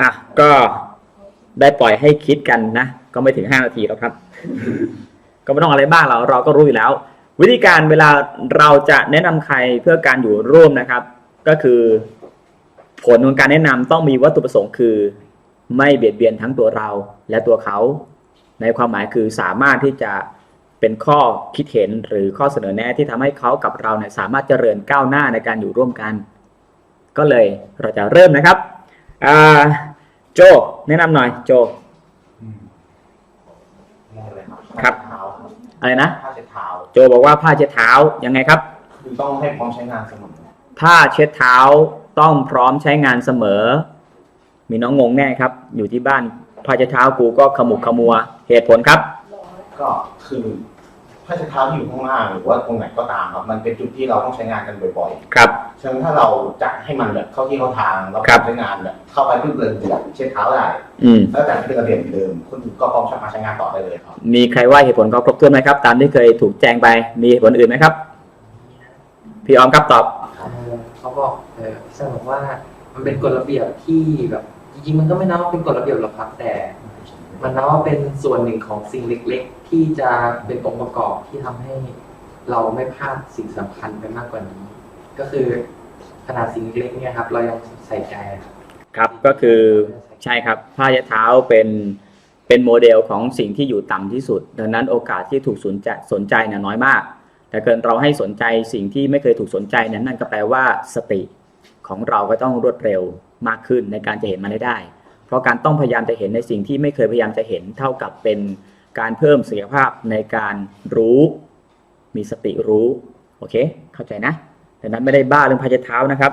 อะก็ได้ปล่อยให้คิดกันนะ ก็ไม่ถึง5นาทีแล้วครับ ก็ไม่ต้องอะไรบ้างเราเราก็รู้อยู่แล้ว วิธีการเวลาเราจะแนะนำใครเพื่อการอยู่ร่วมนะครับ ก็คือ ผลของการแนะนำต้องมีวัตถุประสงค์คือ ไม่เบียดเบียนทั้งตัวเราและตัวเขา ในความหมายคือสามารถที่จะเป็นข้อคิดเห็นหรือข้อเสนอแนะที่ทำให้เขากับเราเนี่ยสามารถเจริญก้าวหน้าในการอยู่ร่วมกัน ก็เลยเราจะเริ่มนะครับอ่า โจ แนะนำหน่อย โจแรกเลยครับครับผ้าเท้าครับ อะไรนะ ผ้าเช็ดเท้าโจบอกว่าผ้าเช็ดเท้ายังไงครับ คือต้องให้พร้อมใช้งานเสมอผ้าเช็ดเท้าต้องพร้อมใช้งานเสมอ มีน้องงงแน่ครับ อยู่ที่บ้านผ้าเช็ดเท้ากูก็ขมุกขมัวเหตุผลครับ ก็คือ ผ้าเช็ดเท้าที่อยู่ข้างล่างหรือว่าตรงไหนก็ตามครับ มันเป็นจุดที่เราต้องใช้งานกันบ่อยครับ ๆ ฉะนั้นถ้าเราจัดให้มันแบบเข้าที่เข้าทางเราครับ ใช้งานแบบเข้าไปเพื่อเดินแบบเช็ดเท้าได้อืม แล้วแต่งให้เป็นระเบียบเหมือนเดิมคนอื่นก็พร้อมสามารถใช้งานต่อได้เลยครับ มีใครว่าเหตุผลเขาครบถ้วนไหมครับ ตามที่เคยถูกแจ้งไป มีเหตุผลอื่นไหมครับ พี่ออมครับตอบเอ่อเขาบอกเออพี่สนบอกว่ามันเป็นกฎระเบียบที่แบบจริงๆมันก็ไม่นับว่าเป็นกฎระเบียบหรอกครับ แต่ มันนับว่าเป็นส่วนหนึ่งของสิ่งเล็ก ๆ ที่จะเป็นองค์ประกอบที่ทำให้เราไม่พลาดสิ่งสำคัญไปมากกว่านี้ ก็คือขนาดสิ่งเล็กเนี่ยครับ เรายังใส่ใจครับครับก็คือใช่ครับผ้าเช็ดเท้าเป็นเป็นโมเดลของสิ่งที่อยู่ต่ำที่สุด ดังนั้นโอกาสที่ถูกสนใจสนใจเนี่ยน้อยมาก แต่เกินเราให้สนใจสิ่งที่ไม่เคยถูกสนใจนั้นนั่นก็แปลว่าสติของเราก็ต้องรวดเร็วมากขึ้นในการจะเห็นมันได้ เพราะการต้องพยายามจะเห็นในสิ่งที่ไม่เคยพยายามจะเห็น เท่ากับเป็นการเพิ่มศักยภาพในการรู้ มีสติรู้ โอเค เข้าใจนะดังนั้นไม่ได้บ้าเรื่องพายเท้านะครับ